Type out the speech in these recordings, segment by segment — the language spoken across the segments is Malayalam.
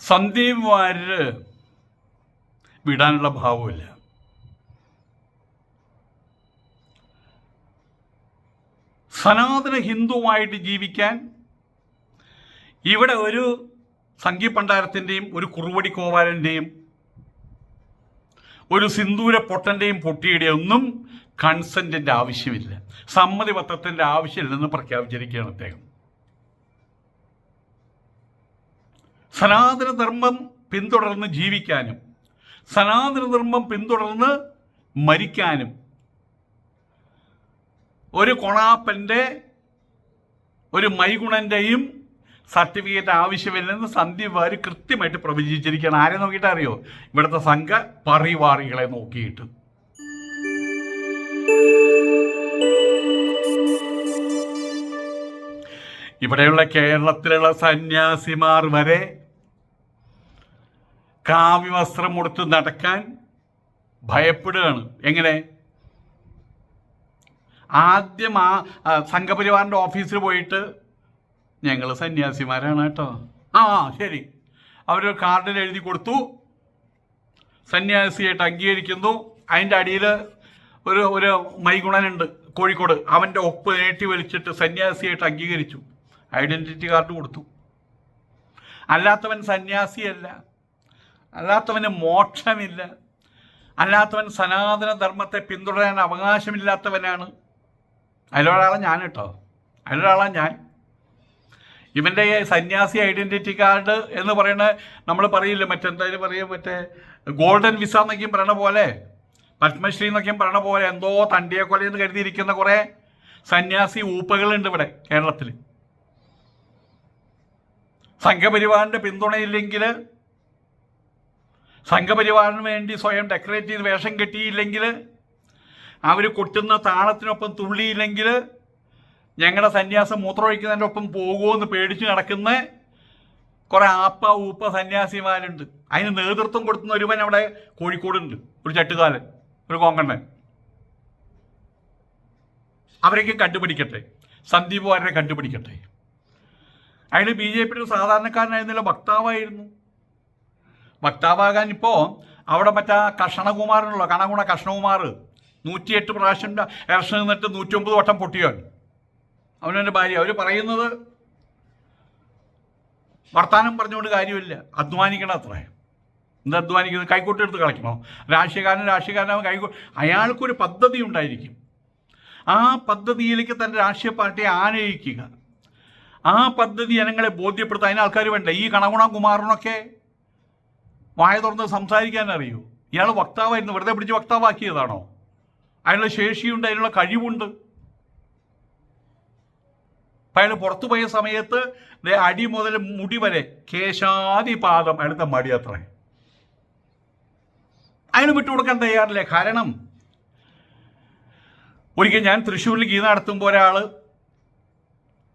സന്ദീപ് വാര്യർ വിടാനുള്ള ഭാവമില്ല. സനാതന ഹിന്ദുവായിട്ട് ജീവിക്കാൻ ഇവിടെ ഒരു സംഗീ പണ്ടാരത്തിന്റെയും ഒരു കുറുവടി കോവാലന്റെയും ഒരു സിന്ദൂര പൊട്ടന്റെയും പൊട്ടിയുടെ ഒന്നും കൺസെന്റിന്റെ ആവശ്യമില്ല. സമ്മതി പത്രത്തിന്റെ ആവശ്യമില്ലെന്ന് പ്രഖ്യാപിച്ചിരിക്കുകയാണ് അദ്ദേഹം. സനാതനധർമ്മം പിന്തുടർന്ന് ജീവിക്കാനും സനാതനധർമ്മം പിന്തുടർന്ന് മരിക്കാനും. ഒരു കൊണാപ്പന്റെ ഒരു മൈഗുണന്റെയും സർട്ടിഫിക്കറ്റ് ആവശ്യമില്ലെന്ന് സന്ദീപ് വാര് കൃത്യമായിട്ട് പ്രവചിച്ചിരിക്കുകയാണ്. ആരെ നോക്കിയിട്ട് അറിയോ? ഇവിടുത്തെ സംഘ പരിവാറികളെ നോക്കിയിട്ട്. ഇവിടെയുള്ള കേരളത്തിലുള്ള സന്യാസിമാർ വരെ കാവ്യവസ്ത്രം കൊടുത്ത് നടക്കാൻ ഭയപ്പെടുകയാണ്. എങ്ങനെ? ആദ്യം ആ സംഘപരിവാറിന്റെ ഓഫീസിൽ പോയിട്ട് ഞങ്ങൾ സന്യാസിമാരാണ് കേട്ടോ. ആ, ശരി. അവർ കാർഡിൽ എഴുതി കൊടുത്തു. സന്യാസിയായിട്ട് അംഗീകരിക്കുന്നു. അതിന്റെ അടിയിൽ ഒരു ഒരു മൈഗുണനുണ്ട് കോഴിക്കോട്. അവന്റെ ഒപ്പ് നേട്ടി വലിച്ചിട്ട് സന്യാസിയായിട്ട് അംഗീകരിച്ചു. ഐഡന്റിറ്റി കാർഡ് കൊടുത്തു. അല്ലാത്തവൻ സന്യാസിയല്ല. അല്ലാത്തവന് മോക്ഷമില്ല. അല്ലാത്തവൻ സനാതന ധർമ്മത്തെ പിന്തുടരാൻ അവകാശമില്ലാത്തവനാണ്. അതിലൊരാളാണ് ഞാൻ കേട്ടോ. അതിലൊരാളാണ് ഞാൻ. ഇവന്റെ സന്യാസി ഐഡന്റിറ്റി കാർഡ് എന്ന് പറയുന്ന നമ്മൾ പറയില്ല മറ്റെന്തായാലും പറയും മറ്റേ ഗോൾഡൻ വിസ എന്നൊക്കെയും പറയണ പോലെ പത്മശ്രീ എന്നൊക്കെയും പറയണ പോലെ എന്തോ തണ്ടിയെ കൊലയെന്ന് കരുതിയിരിക്കുന്ന കുറേ സന്യാസി ഊപ്പകളുണ്ട് ഇവിടെ കേരളത്തിൽ സംഘപരിവാറിന്റെ പിന്തുണയില്ലെങ്കിൽ സംഘപരിവാറിന് വേണ്ടി സ്വയം ഡെക്കറേറ്റ് ചെയ്ത് വേഷം കെട്ടിയില്ലെങ്കിൽ അവർ കൊട്ടുന്ന താളത്തിനൊപ്പം തുള്ളിയില്ലെങ്കിൽ ഞങ്ങളുടെ സന്യാസം മൂത്രമൊഴിക്കുന്നതിന്റെ ഒപ്പം പോകുമെന്ന് പേടിച്ച് നടക്കുന്ന കുറേ ആപ്പ ഊപ്പ സന്യാസിമാരുണ്ട്. അതിന് നേതൃത്വം കൊടുക്കുന്ന ഒരുവൻ അവിടെ കോഴിക്കോടുണ്ട്. ഒരു ചട്ടുകാലൻ ഒരു കോങ്കണ്ണൻ. അവരൊക്കെ കണ്ടുപിടിക്കട്ടെ. സന്ദീപ് വാരനെ കണ്ടുപിടിക്കട്ടെ. അയാൾ ബി ജെ പിയുടെ സാധാരണക്കാരനായിരുന്നില്ല വക്താവായിരുന്നു വക്താവാകാൻ ഇപ്പോൾ അവിടെ മറ്റാ കഷണകുമാരനുള്ളോ കണകുണ കഷ്ണകുമാർ നൂറ്റിയെട്ട് പ്രാവശ്യം ഇലക്ഷൻ നിന്നിട്ട് നൂറ്റൊമ്പത് വട്ടം പൊട്ടിയാണ് അവനവന്റെ ഭാര്യ. അവർ പറയുന്നത് വർത്താനം പറഞ്ഞുകൊണ്ട് കാര്യമില്ല. അധ്വാനിക്കണം അത്രേ. എന്ത് അധ്വാനിക്കുന്നത്? കൈക്കോട്ടെടുത്ത് കളിക്കണോ രാഷ്ട്രീയക്കാരൻ രാഷ്ട്രീയക്കാരനാവും കൈക്കോ അയാൾക്കൊരു പദ്ധതി ഉണ്ടായിരിക്കും. ആ പദ്ധതിയിലേക്ക് തന്റെ രാഷ്ട്രീയ പാർട്ടിയെ ആനയിക്കുക. ആ പദ്ധതി ജനങ്ങളെ ബോധ്യപ്പെടുത്താൻ അതിന് ആൾക്കാർ വേണ്ട? ഈ കണകുണ കുമാറിനൊക്കെ വായ തുറന്ന് സംസാരിക്കാൻ അറിയൂ. ഇയാൾ വക്താവായിരുന്നു. വെറുതെ പിടിച്ച് വക്താവാക്കിയതാണോ? അയാളുടെ ശേഷിയുണ്ട് അതിനുള്ള കഴിവുണ്ട്. അപ്പം അയാൾ പുറത്തു പോയ സമയത്ത് അടി മുതൽ മുടി വരെ കേശാദിപാദം അയാളുടെ മടി അത്ര അയാൾ വിട്ടുകൊടുക്കാൻ തയ്യാറില്ല? കാരണം ഒരിക്കൽ ഞാൻ തൃശ്ശൂരിൽ ഗീത നടത്തുമ്പോൾ ഒരാൾ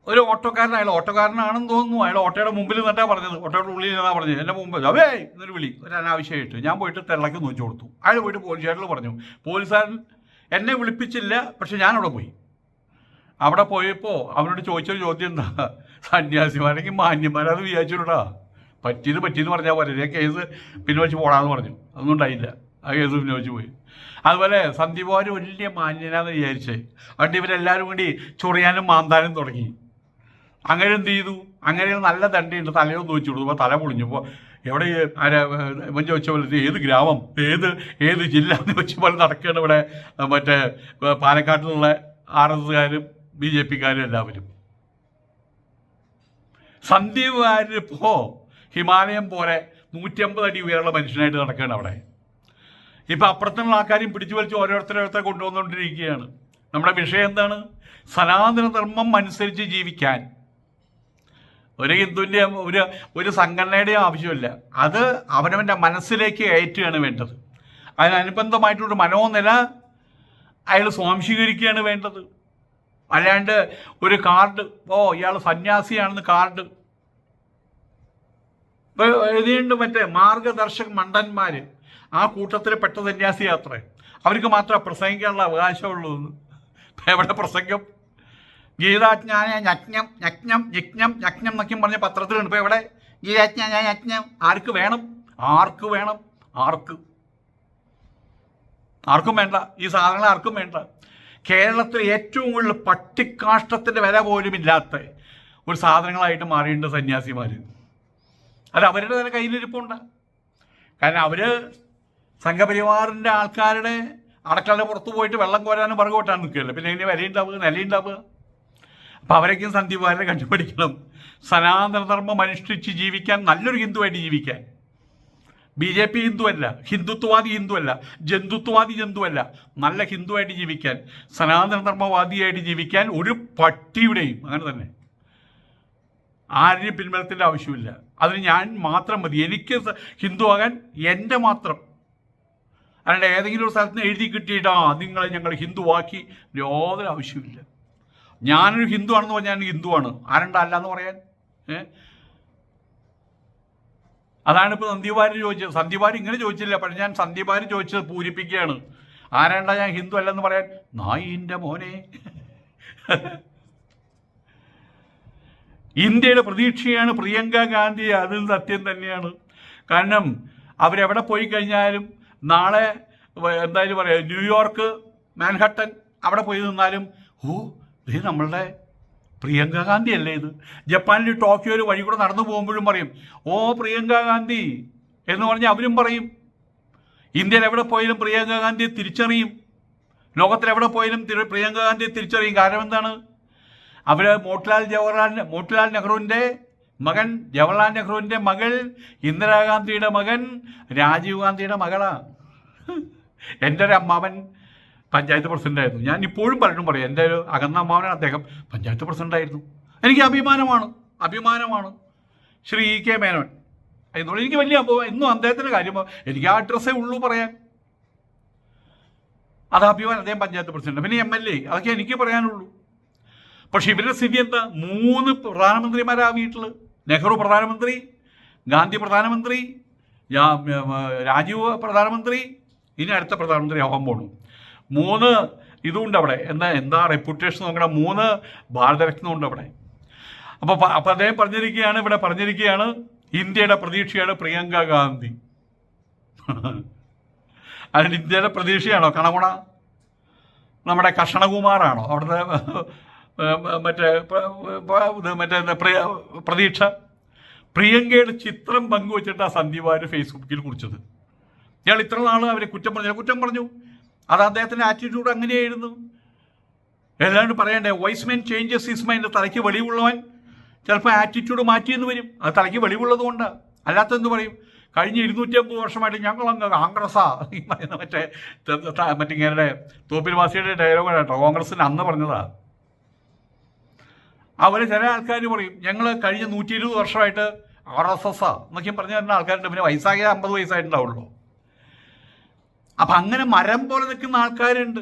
ഒരു ഓട്ടോക്കാരൻ അയാൾ ഓട്ടോക്കാരനാണെന്ന് തോന്നുന്നു. അയാൾ ഓട്ടോയുടെ മുമ്പിൽ നിന്നിട്ടാ പറഞ്ഞത്. ഓട്ടോയുടെ ഉള്ളിൽ നിന്നാ പറഞ്ഞത്. എന്റെ മുമ്പ് അവേ എന്നൊരു വിളി. ഒരു അനാവശ്യമായിട്ട്. ഞാൻ പോയിട്ട് തെള്ളക്ക് നോച്ചു കൊടുത്തു. അയാൾ പോയിട്ട് പോലീസുകാരിൽ പറഞ്ഞു. പോലീസുകാരൻ എന്നെ വിളിപ്പിച്ചില്ല പക്ഷെ ഞാൻ അവിടെ പോയി. അവിടെ പോയപ്പോൾ അവനോട് ചോദിച്ചൊരു ചോദ്യം എന്താ? സന്യാസിമാരെങ്കിൽ മാന്യന്മാരത് വിചാരിച്ചിട്ടാ പറ്റിയത് പറ്റിയെന്ന് പറഞ്ഞാൽ ഞാൻ കേസ് പിൻവലിച്ച് പോടാന്ന് പറഞ്ഞു. അതൊന്നും ഉണ്ടായില്ല ആ കേസ് പിൻവലിച്ച് പോയി. അതുപോലെ സന്ദീപ് വലിയ മാന്യനാന്ന് വിചാരിച്ചേ. അതുകൊണ്ട് ഇവരെല്ലാവരും കൂടി ചൊറിയാനും മാന്താനും തുടങ്ങി. അങ്ങനെ എന്ത് ചെയ്തു? അങ്ങനെ നല്ല തണ്ടിയുണ്ട് തലയൊന്ന് വെച്ചു കൊടുത്തു തല പൊളിഞ്ഞപ്പോൾ എവിടെ ആരാ ഇവൻ ചോദിച്ച പോലെ ഏത് ഗ്രാമം? ഏത് ഏത് ജില്ല എന്ന് വെച്ച പോലെ നടക്കുകയാണ് ഇവിടെ മറ്റേ പാലക്കാട്ടിൽ നിന്നുള്ള ആർ എസ് ബി ജെ പിക്കാരും എല്ലാവരും. സന്ദീപ് വാര്യപ്പോ ഹിമാലയം പോലെ നൂറ്റമ്പത് അടി ഉയരമുള്ള മനുഷ്യനായിട്ട് നടക്കുകയാണ് അവിടെ. ഇപ്പം അപ്പുറത്തുള്ള ആൾക്കാരും പിടിച്ചു വലിച്ച് ഓരോരുത്തരോരുത്തരെ കൊണ്ടുവന്നുകൊണ്ടിരിക്കുകയാണ്. നമ്മുടെ വിഷയം എന്താണ്? സനാതന ധർമ്മം അനുസരിച്ച് ജീവിക്കാൻ. ഒരു ഹിന്ദുവിന്റെ ഒരു ഒരു സംഘടനയുടെയും ആവശ്യമില്ല. അത് അവനവന്റെ മനസ്സിലേക്ക് കയറ്റുകയാണ് വേണ്ടത്. അതിനനുബന്ധമായിട്ടൊരു മനോനില അയാൾ സ്വാംശീകരിക്കുകയാണ് വേണ്ടത്. അല്ലാണ്ട് ഒരു കാർഡ് ഓ ഇയാൾ സന്യാസിയാണെന്ന് കാർഡ്. എഴുതിയിട്ടുണ്ട് മറ്റേ മാർഗദർശക മണ്ടന്മാർ ആ കൂട്ടത്തിൽ പെട്ട സന്യാസി യാത്ര അവർക്ക് മാത്രമേ പ്രസംഗിക്കാനുള്ള അവകാശമുള്ളൂ എവിടെ പ്രസംഗം? ഗീതാജ്ഞാന യജ്ഞം യജ്ഞം യജ്ഞം യജ്ഞം എന്നൊക്കെയും പറഞ്ഞ പത്രത്തിലുണ്ട്. ഇപ്പോൾ എവിടെ? ഗീതാജ്ഞാന യജ്ഞം. ആർക്ക് വേണം? ആർക്ക് വേണം? ആർക്ക്? ആർക്കും വേണ്ട. ഈ സാധനങ്ങൾ ആർക്കും വേണ്ട. കേരളത്തിൽ ഏറ്റവും കൂടുതൽ പട്ടിക്കാഷ്ടത്തിന്റെ വില പോലും ഇല്ലാത്ത ഒരു സാധനങ്ങളായിട്ട് മാറിയിട്ടുണ്ട് സന്യാസിമാർ അത് അവരുടെ തന്നെ കയ്യിലിരിപ്പുണ്ട്. കാരണം അവർ സംഘപരിവാറിന്റെ ആൾക്കാരുടെ അടക്കളുടെ പുറത്ത് പോയിട്ട് വെള്ളം കോരാനും പറകോട്ടാണ് നിൽക്കുകയല്ലേ. പിന്നെ ഇനി വിലയുണ്ടാവുക നിലയുണ്ടാവുക. അപ്പം അവരൊക്കെയും സന്ദീപുകാരെ കണ്ടുപിടിക്കണം. സനാതനധർമ്മം അനുഷ്ഠിച്ച് ജീവിക്കാൻ നല്ലൊരു ഹിന്ദുവായിട്ട് ജീവിക്കാൻ. ബി ജെ പി ഹിന്ദുവല്ല ഹിന്ദുത്വവാദി ഹിന്ദുവല്ല ജന്തുത്വവാദി ജന്തുവല്ല. നല്ല ഹിന്ദുവായിട്ട് ജീവിക്കാൻ സനാതനധർമ്മവാദിയായിട്ട് ജീവിക്കാൻ ഒരു പട്ടിയുടെയും അങ്ങനെ തന്നെ. ആരെയും പിൻബലത്തിന്റെ ആവശ്യമില്ല. അതിന് ഞാൻ മാത്രം മതി. എനിക്ക് ഹിന്ദു ഹിന്ദുവാകാൻ എന്റെ മാത്രം. അല്ലാണ്ട് ഏതെങ്കിലും ഒരു സ്ഥലത്ത് നിന്ന് എഴുതി കിട്ടിയിട്ടാ നിങ്ങളെ ഞങ്ങൾ ഹിന്ദുവാക്കി. യാതൊരു ആവശ്യമില്ല ഞാനൊരു ഹിന്ദു ആണെന്ന് പറഞ്ഞാൽ ഞാൻ ഹിന്ദുവാണ്. ആരണ്ട എന്ന് പറയാൻ? അതാണ് ഇപ്പോൾ സന്ദീപാര് ചോദിച്ചത്. സന്ദീപാര് ഇങ്ങനെ ചോദിച്ചില്ല. പക്ഷെ ഞാൻ സന്ദീപാര് ചോദിച്ചത് പൂരിപ്പിക്കുകയാണ്. ആരണ്ട ഞാൻ ഹിന്ദു അല്ലെന്ന് പറയാൻ? നായിന്റെ മോനെ. ഇന്ത്യയുടെ പ്രതീക്ഷയാണ് പ്രിയങ്ക ഗാന്ധി അതും സത്യം തന്നെയാണ്. കാരണം അവരെവിടെ പോയി കഴിഞ്ഞാലും നാളെ എന്തായാലും പറയാം ന്യൂയോർക്ക് മാൻഹട്ടൻ അവിടെ പോയി നിന്നാലും ഓ ഇത് നമ്മളുടെ പ്രിയങ്ക ഗാന്ധി അല്ലേ ഇത്? ജപ്പാനിൽ ടോക്കിയോയിൽ വഴി കൂടെ നടന്നു പോകുമ്പോഴും പറയും ഓ പ്രിയങ്ക ഗാന്ധി എന്ന് പറഞ്ഞ് അവരും പറയും. ഇന്ത്യയിൽ എവിടെ പോയാലും പ്രിയങ്ക ഗാന്ധിയെ തിരിച്ചറിയും. ലോകത്തിൽ എവിടെ പോയാലും പ്രിയങ്ക ഗാന്ധിയെ തിരിച്ചറിയും. കാരണം എന്താണ്? അവർ മോട്ടിലാൽ ജവഹർലാൽ മോട്ടിലാൽ നെഹ്റുവിന്റെ മകൻ ജവഹർലാൽ നെഹ്റുവിന്റെ മകൾ ഇന്ദിരാഗാന്ധിയുടെ മകൻ രാജീവ് ഗാന്ധിയുടെ മകളാണ് എന്റെ ഒരു അമ്മാവൻ പഞ്ചായത്ത് പ്രസിഡന്റായിരുന്നു ഞാൻ ഇപ്പോഴും പലരും പറയും എന്റെ ഒരു അകന്ന അമ്മാവനാണ് അദ്ദേഹം. പഞ്ചായത്ത് പ്രസിഡന്റായിരുന്നു എനിക്ക് അഭിമാനമാണ് അഭിമാനമാണ്. Shri E K Menon. എന്നുള്ള എനിക്ക് വലിയ ഇന്നും അദ്ദേഹത്തിന്റെ കാര്യം എനിക്ക് ആ അഡ്രസ്സേ ഉള്ളൂ പറയാൻ. അത് അഭിമാനം അദ്ദേഹം പഞ്ചായത്ത് പ്രസിഡന്റ്. പിന്നെ എം എൽ എ അതൊക്കെ എനിക്ക് പറയാനുള്ളൂ. പക്ഷെ ഇവരുടെ സ്ഥിതി എന്താ? മൂന്ന് പ്രധാനമന്ത്രിമാരാ വീട്ടിൽ നെഹ്റു പ്രധാനമന്ത്രി ഗാന്ധി പ്രധാനമന്ത്രി രാജീവ് പ്രധാനമന്ത്രി ഇനി അടുത്ത പ്രധാനമന്ത്രി ആവാൻ പോണു. മൂന്ന് ഇതുണ്ട് അവിടെ. എന്താ എന്താ റെപ്യൂട്ടേഷൻ നോക്കണം? മൂന്ന് ഭാരതരത്നം ഉണ്ട് അവിടെ. അപ്പോൾ അപ്പോൾ അദ്ദേഹം പറഞ്ഞിരിക്കുകയാണ് ഇവിടെ പറഞ്ഞിരിക്കുകയാണ് ഇന്ത്യയുടെ പ്രതീക്ഷയാണ് പ്രിയങ്ക ഗാന്ധി. അതിന് ഇന്ത്യയുടെ പ്രതീക്ഷയാണോ? കണകുണ നമ്മുടെ കഷണകുമാറാണോ അവിടുത്തെ മറ്റേ മറ്റേ പ്രിയ- പ്രതീക്ഷ? പ്രിയങ്കയുടെ ചിത്രം പങ്കുവച്ചിട്ട് ആ സന്ദീപാര് ഫേസ്ബുക്കിൽ കുറിച്ചത്. ഇയാൾ ഇത്ര നാൾ അവരെ കുറ്റം പറഞ്ഞു കുറ്റം പറഞ്ഞു. അത് അദ്ദേഹത്തിന്റെ ആറ്റിറ്റ്യൂഡ് അങ്ങനെയായിരുന്നു. എല്ലാവരും പറയണ്ടേ wise men changes is mind തലയ്ക്ക് വെളിവുള്ളവൻ ചിലപ്പോൾ ആറ്റിറ്റ്യൂഡ് മാറ്റിയെന്ന് വരും. അത് തലയ്ക്ക് വെളിവുള്ളത് കൊണ്ടാണ് അല്ലാത്തെന്ത് പറയും? കഴിഞ്ഞ ഇരുന്നൂറ്റമ്പത് വർഷമായിട്ട് ഞങ്ങളങ്ങ് കോൺഗ്രസ്സാ. ഈ പറയുന്ന മറ്റേ മറ്റിങ്ങനെ തോപ്പിൽ വാസിയുടെ ഡയലോഗാണ് കേട്ടോ. കോൺഗ്രസിന് അന്ന് പറഞ്ഞതാ. അവർ ചില ആൾക്കാർ പറയും ഞങ്ങൾ കഴിഞ്ഞ നൂറ്റി ഇരുപത് വർഷമായിട്ട് ആർ എസ് എസ് ആ. എന്നൊക്കെയും പറഞ്ഞ തരുന്ന ആൾക്കാരുണ്ട്. പിന്നെ വയസ്സാകെ അമ്പത് വയസ്സായിട്ടുണ്ടാവുള്ളൂ. അപ്പം അങ്ങനെ മരം പോലെ നിൽക്കുന്ന ആൾക്കാരുണ്ട്.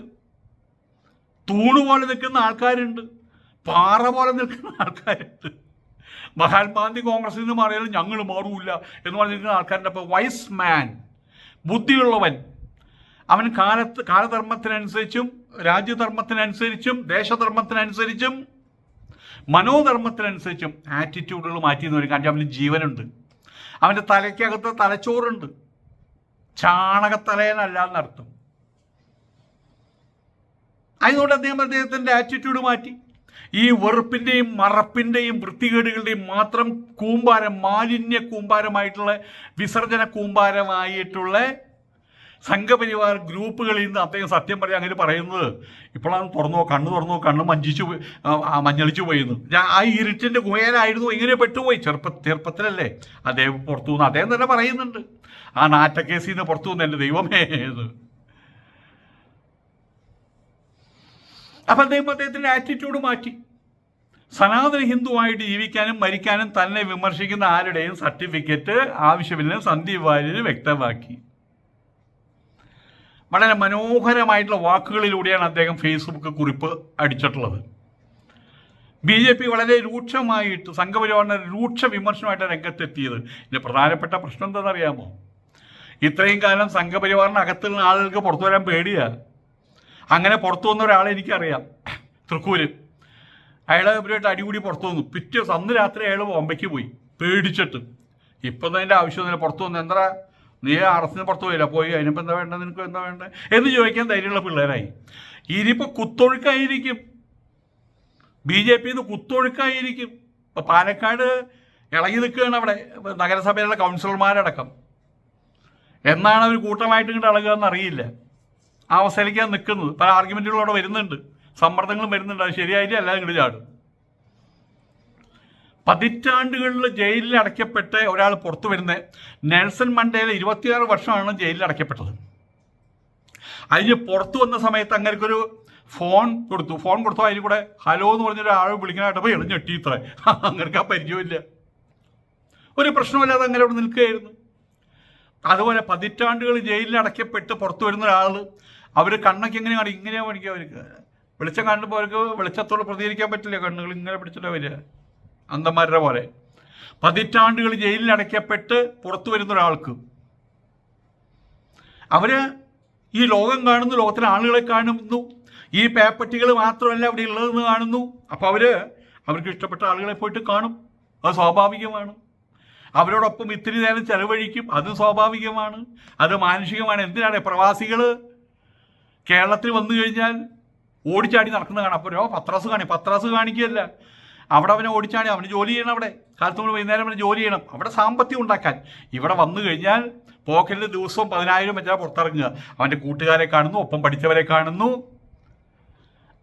തൂണ് പോലെ നിൽക്കുന്ന ആൾക്കാരുണ്ട്. പാറ പോലെ നിൽക്കുന്ന ആൾക്കാരുണ്ട്. മഹാത്മാഗാന്ധി കോൺഗ്രസിൽ നിന്ന് മാറിയാലും ഞങ്ങൾ മാറൂല എന്ന് പറഞ്ഞിരിക്കുന്ന ആൾക്കാരുടെ അപ്പോൾ വൈസ് മാൻ ബുദ്ധിയുള്ളവൻ. അവൻ കാലത്ത് കാലധർമ്മത്തിനനുസരിച്ചും രാജ്യധർമ്മത്തിനനുസരിച്ചും ദേശധർമ്മത്തിനനുസരിച്ചും മനോധർമ്മത്തിനനുസരിച്ചും ആറ്റിറ്റ്യൂഡുകൾ മാറ്റി വരും കാരണം അവന് ജീവനുണ്ട്. അവന്റെ തലയ്ക്കകത്ത് തലച്ചോറുണ്ട്. ചാണകത്തലയനല്ല അതിനോട് അദ്ദേഹം അദ്ദേഹത്തിന്റെ ആറ്റിറ്റ്യൂഡ് മാറ്റി. ഈ വെറുപ്പിന്റെയും മറപ്പിന്റെയും വൃത്തികേടുകളുടെയും മാത്രം കൂമ്പാരം മാലിന്യ കൂമ്പാരമായിട്ടുള്ള വിസർജന കൂമ്പാരമായിട്ടുള്ള സംഘപരിവാർ ഗ്രൂപ്പുകളിൽ നിന്ന് അദ്ദേഹം സത്യം പറയാൻ അങ്ങനെ പറയുന്നത്. ഇപ്പോഴാണ് തുറന്നോ കണ്ണ് തുറന്നോ കണ്ണ് മഞ്ചിച്ചു മഞ്ഞളിച്ചു പോയിരുന്നു ഞാൻ ആ ഇരുട്ടിന്റെ കുയനായിരുന്നു ഇങ്ങനെ പെട്ടുപോയി. ചെറുപ്പ ചെറുപ്പത്തിലല്ലേ? അദ്ദേഹം പുറത്തു നിന്ന് അദ്ദേഹം തന്നെ പറയുന്നുണ്ട്. ആ നാറ്റക്കേസിൽ നിന്ന് പുറത്തു നിന്ന് എന്റെ ദൈവമേ എന്ന്. അപ്പം അദ്ദേഹം അദ്ദേഹത്തിന്റെ ആറ്റിറ്റ്യൂഡ് മാറ്റി. സനാതന ഹിന്ദുവായിട്ട് ജീവിക്കാനും മരിക്കാനും തന്നെ വിമർശിക്കുന്ന ആരുടെയും സർട്ടിഫിക്കറ്റ് ആവശ്യമില്ലെന്ന് സന്ദീപ് വാര്യന് വ്യക്തമാക്കി. വളരെ മനോഹരമായിട്ടുള്ള വാക്കുകളിലൂടെയാണ് അദ്ദേഹം ഫേസ്ബുക്ക് കുറിപ്പ് അടിച്ചിട്ടുള്ളത്. ബി ജെ പി വളരെ രൂക്ഷമായിട്ട് സംഘപരിവാറിന് രൂക്ഷ വിമർശനമായിട്ട് രംഗത്തെത്തിയത്. ഇതിന്റെ പ്രധാനപ്പെട്ട പ്രശ്നം എന്താണെന്നറിയാമോ? ഇത്രയും കാലം സംഘപരിവാറിന് അകത്തുള്ള ആളുകൾക്ക് പുറത്തു വരാൻ പേടിയാണ് അങ്ങനെ പുറത്തു വന്ന ഒരാളെ എനിക്കറിയാം. തൃക്കൂര്. അയാൾ ഇവരുമായിട്ട് അടികൂടി പുറത്തു വന്നു. പിറ്റേ അന്ന് രാത്രി അയാൾ ബോംബെക്ക് പോയി. പേടിച്ചിട്ട്. ഇപ്പം ആവശ്യം ആവശ്യമൊന്നുമില്ല പുറത്തു വന്നു എന്താ നീ അറസ്റ്റിന് പുറത്ത് പോയില്ല? പോയി. അതിനിപ്പോൾ എന്താ വേണ്ടത്? നിനക്ക് എന്താ വേണ്ടത്? എന്ന് ചോദിക്കാൻ ധൈര്യമുള്ള പിള്ളേരായി. ഇനിയിപ്പോൾ കുത്തൊഴുക്കായിരിക്കും. ബി ജെ പിന്ന് കുത്തൊഴുക്കായിരിക്കും. ഇപ്പം പാലക്കാട് ഇളകി നിൽക്കുകയാണ് അവിടെ. നഗരസഭയിലുള്ള കൗൺസിലർമാരടക്കം. എന്നാണ് അവർ കൂട്ടമായിട്ട് ഇങ്ങോട്ട് ഇളകുക എന്നറിയില്ല. ആ അവസ്ഥയിലേക്കാണ് നിൽക്കുന്നത്. പല ആർഗ്യുമെന്റുകളും അവിടെ വരുന്നുണ്ട്. സമ്മർദ്ദങ്ങളും വരുന്നുണ്ട്. അത് ശരിയായിട്ട് അല്ലാതെ ഇങ്ങോട്ട് ചാടും. പതിറ്റാണ്ടുകളിൽ ജയിലിൽ അടയ്ക്കപ്പെട്ട് ഒരാൾ പുറത്തു വരുന്ന നെൽസൺ മണ്ടേല ഇരുപത്തിയാറ് വർഷമാണ് ജയിലിൽ അടയ്ക്കപ്പെട്ടത്. അതിന് പുറത്തു വന്ന സമയത്ത് അങ്ങനെക്കൊരു ഫോൺ കൊടുത്തു. ഫോൺ കൊടുത്തു അതിൽ കൂടെ ഹലോ എന്ന് പറഞ്ഞൊരു ആൾ വിളിക്കാനായിട്ടപ്പോൾ ഇളഞ്ഞു ഞെട്ടി ഇത്ര. അങ്ങനെയൊക്കെ ആ പരിചയമില്ല. ഒരു പ്രശ്നമില്ലാതെ അങ്ങനെ അവിടെ നിൽക്കുകയായിരുന്നു. അതുപോലെ പതിറ്റാണ്ടുകൾ ജയിലിൽ അടയ്ക്കപ്പെട്ട് പുറത്തു വരുന്ന ഒരാൾ അവർ കണ്ണൊക്കെ എങ്ങനെ കാണും. ഇങ്ങനെയാണ് പഠിക്കുക അവർക്ക്. വെളിച്ചം കാണുമ്പോൾ അവർക്ക് വെളിച്ചത്തോട് പ്രതികരിക്കാൻ പറ്റില്ല. കണ്ണുകൾ ഇങ്ങനെ പിടിച്ചിട്ടാണ് വരിക. അന്തന്മാരുടെ പോലെ. പതിറ്റാണ്ടുകൾ ജയിലിൽ അടയ്ക്കപ്പെട്ട് പുറത്തു വരുന്ന ഒരാൾക്ക്. അവർ ഈ ലോകം കാണുന്നു ലോകത്തിലെ ആളുകളെ കാണുന്നു. ഈ പേപ്പറ്റികൾ മാത്രമല്ല അവിടെ ഉള്ളതെന്ന് കാണുന്നു. അപ്പോൾ അവർ അവർക്ക് ഇഷ്ടപ്പെട്ട ആളുകളെ പോയിട്ട് കാണും. അത് സ്വാഭാവികമാണ്. അവരോടൊപ്പം ഇത്തിരി നേരം ചെലവഴിക്കും. അത് സ്വാഭാവികമാണ്. അത് മാനുഷികമാണ്. എന്തിനാണ് പ്രവാസികൾ കേരളത്തിൽ വന്നു കഴിഞ്ഞാൽ ഓടിച്ചാടി നടക്കുന്നത് കാണാം. അപ്പോൾ പത്രാസ് കാണി പത്രാസ് കാണിക്കുകയല്ല. അവിടെ അവനെ ഓടിച്ചാടി അവന് ജോലി ചെയ്യണം അവിടെ. കാലത്ത് മുതൽ വൈകുന്നേരം അവന് ജോലി ചെയ്യണം. അവിടെ സാമ്പത്തികം ഉണ്ടാക്കാൻ. ഇവിടെ വന്നു കഴിഞ്ഞാൽ പോക്കറ്റിൽ ദിവസവും പതിനായിരം വെച്ചാൽ പുറത്തിറങ്ങുക. അവന്റെ കൂട്ടുകാരെ കാണുന്നു ഒപ്പം പഠിച്ചവരെ കാണുന്നു.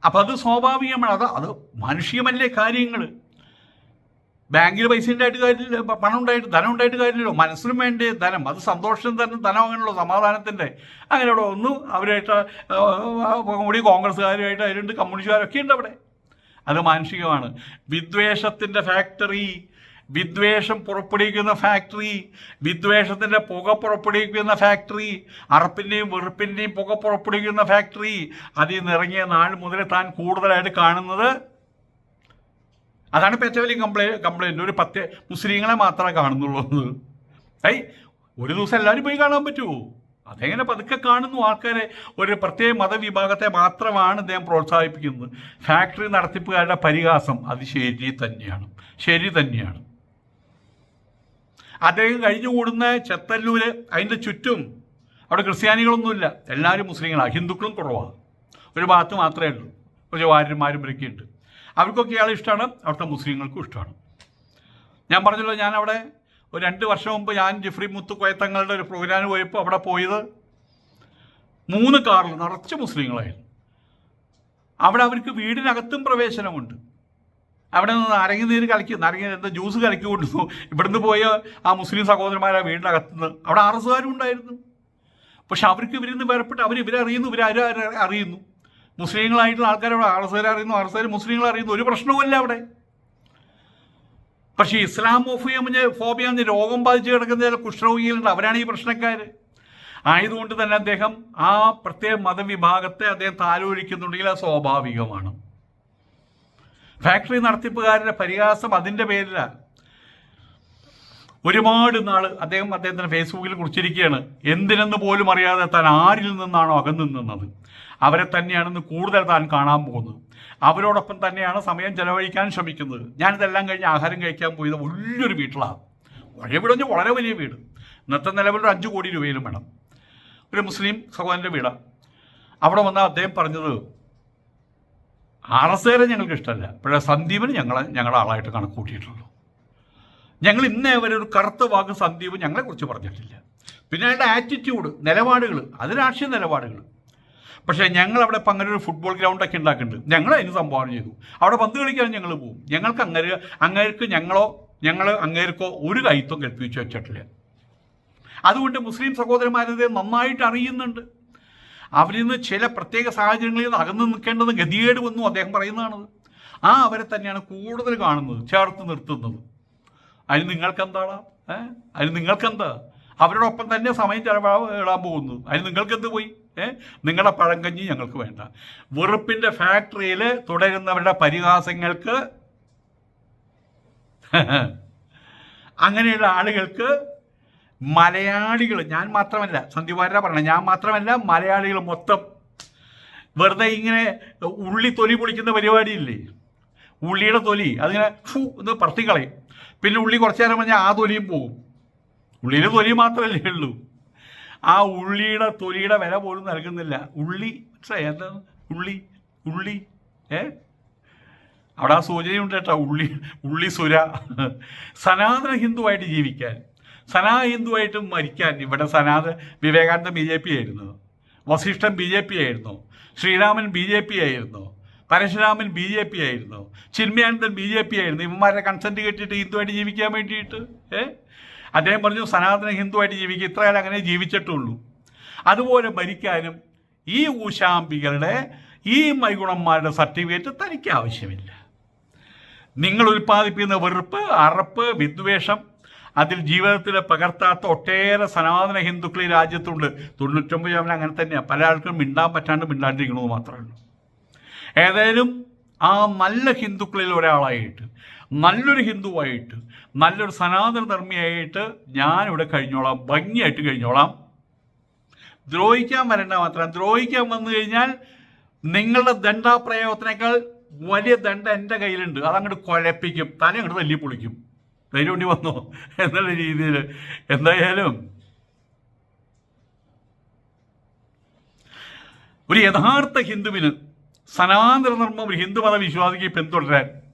അപ്പം അത് സ്വാഭാവികമാണ്. അത് അത് മനുഷ്യമല്ലേ കാര്യങ്ങൾ? ബാങ്കിൽ പൈസ ഉണ്ടായിട്ട് കാര്യമില്ല പണം ഉണ്ടായിട്ട് ധനം ഉണ്ടായിട്ട് കാര്യമില്ലല്ലോ. മനസ്സിനും വേണ്ടേ ധനം. അത് സന്തോഷം തന്നെ ധനമാണല്ലോ സമാധാനത്തിന്റെ അങ്ങനെ അവിടെ ഒന്നും അവരായിട്ട് കൂടി കോൺഗ്രസ്സുകാരുമായിട്ട് അതിലുണ്ട് കമ്മ്യൂണിസ്റ്റുകാരൊക്കെ ഉണ്ട് അവിടെ. അത് മാനുഷികമാണ്. വിദ്വേഷത്തിന്റെ ഫാക്ടറി വിദ്വേഷം പുറപ്പെടുവിക്കുന്ന ഫാക്ടറി വിദ്വേഷത്തിന്റെ പുക പുറപ്പെടുവിക്കുന്ന ഫാക്ടറി അറപ്പിന്റെയും വെറുപ്പിന്റെയും പുക പുറപ്പെടുവിക്കുന്ന ഫാക്ടറി അതിൽ നിന്നിറങ്ങിയ നാൾ മുതൽ താൻ കൂടുതലായിട്ട് കാണുന്നത് അതാണ് ഇപ്പോൾ ഏറ്റവും വലിയ കംപ്ലൈ കംപ്ലൈന്റ് ഒരു പത്ത് മുസ്ലിങ്ങളെ മാത്രമേ കാണുന്നുള്ളൂ. ഏയ് ഒരു ദിവസം എല്ലാവരും പോയി കാണാൻ പറ്റുമോ? അതെങ്ങനെ പതുക്കെ കാണുന്നു ആൾക്കാരെ? ഒരു പ്രത്യേക മതവിഭാഗത്തെ മാത്രമാണ് അദ്ദേഹം പ്രോത്സാഹിപ്പിക്കുന്നത്. ഫാക്ടറി നടത്തിപ്പുകാരുടെ പരിഹാസം അത് ശരി തന്നെയാണ്. ശരി തന്നെയാണ്. അദ്ദേഹം കഴിഞ്ഞുകൂടുന്ന ചെത്തല്ലൂര് അതിന്റെ ചുറ്റും അവിടെ ക്രിസ്ത്യാനികളൊന്നുമില്ല. എല്ലാവരും മുസ്ലിങ്ങളാണ് ഹിന്ദുക്കളും കുറവാണ് ഒരു ഭാഗത്ത് മാത്രമേ ഉള്ളൂ. ഒരു വാര്യന്മാരും ഇവരൊക്കെ അവർക്കൊക്കെ ഇയാളെ ഇഷ്ടമാണ്. അവിടുത്തെ മുസ്ലിങ്ങൾക്കും ഇഷ്ടമാണ്. ഞാൻ പറഞ്ഞല്ലോ ഞാൻ അവിടെ ഒരു രണ്ട് വർഷം മുമ്പ് ഞാൻ ജിഫ്രി മുത്തു കോയത്തങ്ങളുടെ ഒരു പ്രോഗ്രാമിന് പോയപ്പോൾ അവിടെ പോയത് മൂന്ന് കാറിൽ നിറച്ച് മുസ്ലിങ്ങളായിരുന്നു. അവിടെ അവർക്ക് വീടിനകത്തും പ്രവേശനമുണ്ട്. അവിടെ നിന്ന് നാരങ്ങനീര് കലക്കി നാരങ്ങ എന്താ? ജ്യൂസ് കലക്കി ഇവിടുന്ന് പോയ ആ മുസ്ലിം സഹോദരന്മാരെ വീടിനകത്തുനിന്ന്. അവിടെ ആർസുകാരും ഉണ്ടായിരുന്നു. പക്ഷെ അവർക്ക് ഇവരിന്ന് വേർപ്പെട്ട് അവർ ഇവരെ അറിയുന്നു. ഇവരാരും അറിയുന്നു? മുസ്ലിങ്ങളായിട്ടുള്ള ആൾക്കാർ അവിടെ ആർ മുസ്ലിങ്ങളറിയുന്നു അറിയുന്നു ആർ എസ് അറിയുന്നു. ഒരു പ്രശ്നവുമില്ല അവിടെ. പക്ഷേ ഇസ്ലാമോഫിയ ഫോബിയ എന്ന രോഗം ബാധിച്ച് കിടക്കുന്ന ചില കുഷ്ഠരോഗികളുണ്ട്. അവരാണ് ഈ പ്രശ്നക്കാർ ആയതുകൊണ്ട് തന്നെ അദ്ദേഹം ആ പ്രത്യേക മതവിഭാഗത്തെ അദ്ദേഹം താലോലിക്കുന്നുണ്ടെങ്കിൽ അത് സ്വാഭാവികമാണ്. ഫാക്ടറി നടത്തിപ്പുകാരുടെ പരിഹാസം അതിന്റെ പേരിലാണ് ഒരുപാട് നാൾ അദ്ദേഹം അദ്ദേഹത്തിന്റെ ഫേസ്ബുക്കിൽ കുറിച്ചിരിക്കുകയാണ്. എന്തിനെന്ന് പോലും അറിയാതെ താൻ ആരിൽ നിന്നാണോ അകന്നു നിന്നത്? അവരെ തന്നെയാണെന്ന് കൂടുതൽ താൻ കാണാൻ പോകുന്നത്. അവരോടൊപ്പം തന്നെയാണ് സമയം ചെലവഴിക്കാൻ ശ്രമിക്കുന്നത്. ഞാനിതെല്ലാം കഴിഞ്ഞ് ആഹാരം കഴിക്കാൻ പോയത് വലിയൊരു വീട്ടിലാണ്. വലിയ വീട് വളരെ വലിയ വീട്. ഇന്നത്തെ നിലവിൽ ഒരു അഞ്ച് കോടി രൂപയിലും വേണം. ഒരു മുസ്ലിം സഹോദരന്റെ വീടാണ് അവിടെ വന്ന അദ്ദേഹം പറഞ്ഞത് ആർ എസ് കാരെ ഞങ്ങൾക്ക് ഇഷ്ടമല്ല. പക്ഷേ സന്ദീപിന് ഞങ്ങളെ ഞങ്ങളുടെ ആളായിട്ട് കണക്ക് കൂട്ടിയിട്ടുള്ളൂ. ഞങ്ങൾ ഇന്നേ വരെ ഒരു കറുത്ത വാക്ക് സന്ദീപ് ഞങ്ങളെക്കുറിച്ച് പറഞ്ഞിട്ടില്ല. പിന്നെ അയാളുടെ ആറ്റിറ്റ്യൂഡ് നിലപാടുകൾ അത് രാഷ്ട്രീയ നിലപാടുകൾ. പക്ഷേ ഞങ്ങൾ അവിടെ ഇപ്പം അങ്ങനെ ഒരു ഫുട്ബോൾ ഗ്രൗണ്ടൊക്കെ ഉണ്ടാക്കുന്നുണ്ട്. ഞങ്ങൾ അതിന് സംഭാവന ചെയ്തു. അവിടെ പന്ത് കളിക്കാൻ ഞങ്ങൾ പോകും. ഞങ്ങൾക്ക് അങ്ങനെ അങ്ങേർക്ക് ഞങ്ങളോ ഞങ്ങൾ അങ്ങേർക്കോ ഒരു കൈത്വം കൽപ്പിച്ചു വെച്ചിട്ടില്ല. അതുകൊണ്ട് മുസ്ലിം സഹോദരന്മാരത് നന്നായിട്ട് അറിയുന്നുണ്ട്. അവരിൽ നിന്ന് ചില പ്രത്യേക സാഹചര്യങ്ങളിൽ നിന്ന് അകന്നു നിൽക്കേണ്ടത് ഗതികേട് വന്നു അദ്ദേഹം പറയുന്നതാണത്. ആ അവരെ തന്നെയാണ് കൂടുതൽ കാണുന്നത് ചേർത്ത് നിർത്തുന്നത്. അതിന് നിങ്ങൾക്കെന്താടാ? എന്താണ് ഏ? അതിന് നിങ്ങൾക്കെന്താ? അവരോടൊപ്പം തന്നെ സമയം ചെലവാ ഇടാൻ പോകുന്നത്. അതിന് നിങ്ങൾക്കെന്ത് പോയി? നിങ്ങളുടെ പഴങ്കഞ്ഞി ഞങ്ങൾക്ക് വേണ്ട. വെറുപ്പിന്റെ ഫാക്ടറിയിൽ തുടരുന്നവരുടെ പരിഹാസങ്ങൾക്ക് അങ്ങനെയുള്ള ആളുകൾക്ക് മലയാളികൾ ഞാൻ മാത്രമല്ല സന്ധ്യവാര പറഞ്ഞ ഞാൻ മാത്രമല്ല മലയാളികൾ മൊത്തം വെറുതെ ഇങ്ങനെ ഉള്ളി തൊലി പൊളിക്കുന്ന പരിപാടിയില്ലേ? ഉള്ളിയുടെ തൊലി അതിങ്ങനെ ഫു എന്ന് പറത്തിക്കളയും. പിന്നെ ഉള്ളി കുറച്ചു നേരം പറഞ്ഞാൽ ആ തൊലിയും പോകും ഉള്ളിയുടെ തൊലി മാത്രമല്ലേ ഉള്ളൂ. ആ ഉള്ളിയുടെ തൊലിയുടെ വില പോലും നൽകുന്നില്ല. ഉള്ളി മനസ്സിലായി ഉള്ളി ഉള്ളി ഏ? അവിടെ ആ സൂചനയുണ്ട് കേട്ടോ ഉള്ളി ഉള്ളി സുര. സനാതന ഹിന്ദുവായിട്ട് ജീവിക്കാൻ സനാ ഹിന്ദുവായിട്ട് മരിക്കാൻ ഇവിടെ സനാതന വിവേകാനന്ദ ബി ജെ പി ആയിരുന്നു. വസിഷ്ഠൻ ബി ജെ പി ആയിരുന്നു. ശ്രീരാമൻ ബി ജെ പി ആയിരുന്നു. പരശുരാമൻ ബി ജെ പി ആയിരുന്നു. ചിന്മയാനന്ദൻ ബി ജെ പി ആയിരുന്നു. ഇവന്മാരെ കൺസെന്റ് കെട്ടിയിട്ട് ഹിന്ദുവായിട്ട് ജീവിക്കാൻ വേണ്ടിയിട്ട് ഏ? അദ്ദേഹം പറഞ്ഞു സനാതന ഹിന്ദുവായിട്ട് ജീവിക്കുക ഇത്രകാലം അങ്ങനെ ജീവിച്ചിട്ടുള്ളൂ. അതുപോലെ മരിക്കാനും ഈ ഊശാംബികളുടെ ഈ മൈഗുണന്മാരുടെ സർട്ടിഫിക്കറ്റ് തനിക്ക് ആവശ്യമില്ല. നിങ്ങൾ ഉൽപ്പാദിപ്പിക്കുന്ന വെറുപ്പ് അറപ്പ് വിദ്വേഷം അതിൽ ജീവിതത്തിൽ പകർത്താത്ത ഒട്ടേറെ സനാതന ഹിന്ദുക്കൾ ഈ രാജ്യത്തുണ്ട്. തൊണ്ണൂറ്റൊമ്പത് ശതമാനം അങ്ങനെ തന്നെയാണ് പല ആൾക്കും മിണ്ടാൻ പറ്റാണ്ട് മിണ്ടാണ്ടിരിക്കണമെന്ന് മാത്രമേ ഉള്ളൂ. ഏതായാലും ആ നല്ല ഹിന്ദുക്കളിൽ ഒരാളായിട്ട് നല്ലൊരു ഹിന്ദുവായിട്ട് നല്ലൊരു സനാതനധർമ്മിയായിട്ട് ഞാനിവിടെ കഴിഞ്ഞോളാം ഭംഗിയായിട്ട് കഴിഞ്ഞോളാം. ദ്രോഹിക്കാൻ വരേണ്ട മാത്രം. ദ്രോഹിക്കാൻ വന്നു കഴിഞ്ഞാൽ നിങ്ങളുടെ ദണ്ഡാപ്രയോഗത്തിനേക്കാൾ വലിയ ദണ്ഡ എന്റെ കയ്യിലുണ്ട്. അതങ്ങോട്ട് കുഴപ്പിക്കും തല അങ്ങോട്ട് തല്ലി പൊളിക്കും. ധൈര്യം വേണ്ടി വന്നോ. എന്നുള്ള രീതിയിൽ എന്തായാലും ഒരു യഥാർത്ഥ ഹിന്ദുവിന് സനാതനധർമ്മം ഒരു ഹിന്ദുമത വിശ്വാസിക്ക് പിന്തുടരാൻ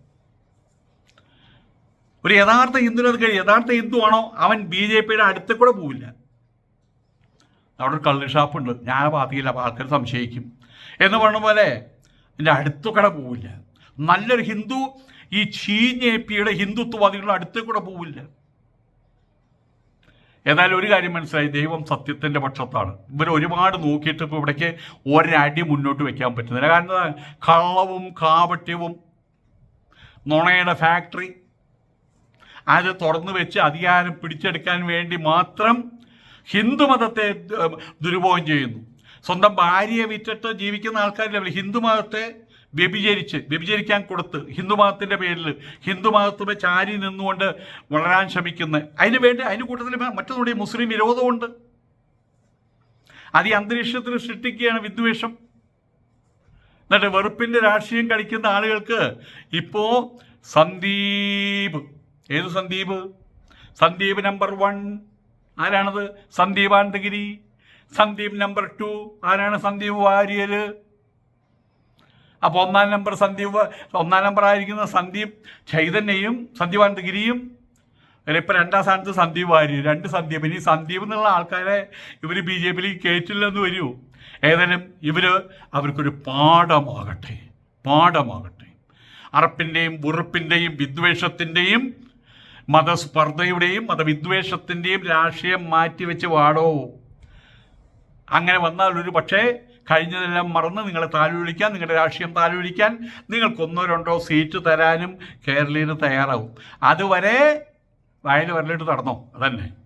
ഒരു യഥാർത്ഥ ഹിന്ദുവിന് അത് കഴിയും. യഥാർത്ഥ ഹിന്ദു ആണോ? അവൻ ബി ജെ പിയുടെ അടുത്ത് കൂടെ പോവില്ല. അവിടെ ഒരു കള്ള് ഷാപ്പുണ്ട്. ഞാൻ പാതിയില്ല ആൾക്കാർ സംശയിക്കും. എന്ന് പറഞ്ഞ പോലെ എന്റെ അടുത്തു കൂടെ പോവില്ല. നല്ലൊരു ഹിന്ദു ഈ ചീഞ്ഞ പിയുടെ ഹിന്ദുത്വവാദികളുടെ അടുത്ത് കൂടെ പോവില്ല. ഏതായാലും ഒരു കാര്യം മനസ്സിലായി. ദൈവം സത്യത്തിന്റെ പക്ഷത്താണ്. ഇവർ ഒരുപാട് നോക്കിയിട്ട് ഇപ്പോൾ ഇവിടേക്ക് ഒരടി മുന്നോട്ട് വെക്കാൻ പറ്റുന്നില്ല. കാരണം കള്ളവും കാപട്യവും നുണയുടെ ഫാക്ടറി അത് തുറന്നു വെച്ച് അധികാരം പിടിച്ചെടുക്കാൻ വേണ്ടി മാത്രം ഹിന്ദുമതത്തെ ദുരുപയോഗം ചെയ്യുന്നു. സ്വന്തം ഭാര്യയെ വിറ്റിട്ട് ജീവിക്കുന്ന ആൾക്കാരില്ല? ഹിന്ദുമതത്തെ വ്യഭിചരിച്ച് വ്യഭിചരിക്കാൻ കൊടുത്ത് ഹിന്ദുമതത്തിന്റെ പേരിൽ ഹിന്ദുമതത്തിന്റെ ചാരി നിന്നുകൊണ്ട് വളരാൻ ശ്രമിക്കുന്ന. അതിന് വേണ്ടി അതിന് കൂട്ടത്തിൽ മറ്റൊന്നുകൂടി മുസ്ലിം വിരോധമുണ്ട്. അത് ഈ അന്തരീക്ഷത്തിൽ സൃഷ്ടിക്കുകയാണ് വിദ്വേഷം. എന്നിട്ട് വെറുപ്പിന്റെ രാഷ്ട്രീയം കളിക്കുന്ന ആളുകൾക്ക് ഇപ്പോൾ സന്ദീപ് ഏത് സന്ദീപ്? സന്ദീപ് നമ്പർ വൺ ആരാണത്? സന്ദീപ് ആനന്ദഗിരി. സന്ദീപ് നമ്പർ ടു ആരാണ് സന്ദീപ് വാര്യർ അപ്പോൾ ഒന്നാം നമ്പർ സന്ദീപ് ഒന്നാം നമ്പർ ആയിരിക്കുന്ന സന്ദീപ് ചൈതന്യയും സന്ദീപ് ആനന്ദഗിരിയും. ഇപ്പൊ രണ്ടാം സ്ഥാനത്ത് സന്ദീപ് വാര്യർ രണ്ട് സന്ദീപ്. ഇനി സന്ദീപ് എന്നുള്ള ആൾക്കാരെ ഇവർ ബി ജെ പിയിൽ കയറ്റില്ലെന്ന് വരൂ. ഏതായാലും ഇവർ അവർക്കൊരു പാഠമാകട്ടെ. പാഠമാകട്ടെ. അറപ്പിന്റെയും വെറുപ്പിന്റെയും വിദ്വേഷത്തിന്റെയും മതസ്പർദ്ധയുടെയും മതവിദ്വേഷത്തിന്റെയും രാഷ്ട്രീയം മാറ്റിവെച്ച് വാടോ. അങ്ങനെ വന്നാൽ ഒരു പക്ഷേ കഴിഞ്ഞതെല്ലാം മറന്ന് നിങ്ങളെ താലോലിക്കാൻ നിങ്ങളുടെ രാഷ്ട്രീയം താലോലിക്കാൻ നിങ്ങൾക്കൊന്നോ രണ്ടോ സീറ്റ് തരാനും കേരളീയർ തയ്യാറാവും. അതുവരെ വയൽ വരലിട്ട് നടന്നോ? അതന്നെ.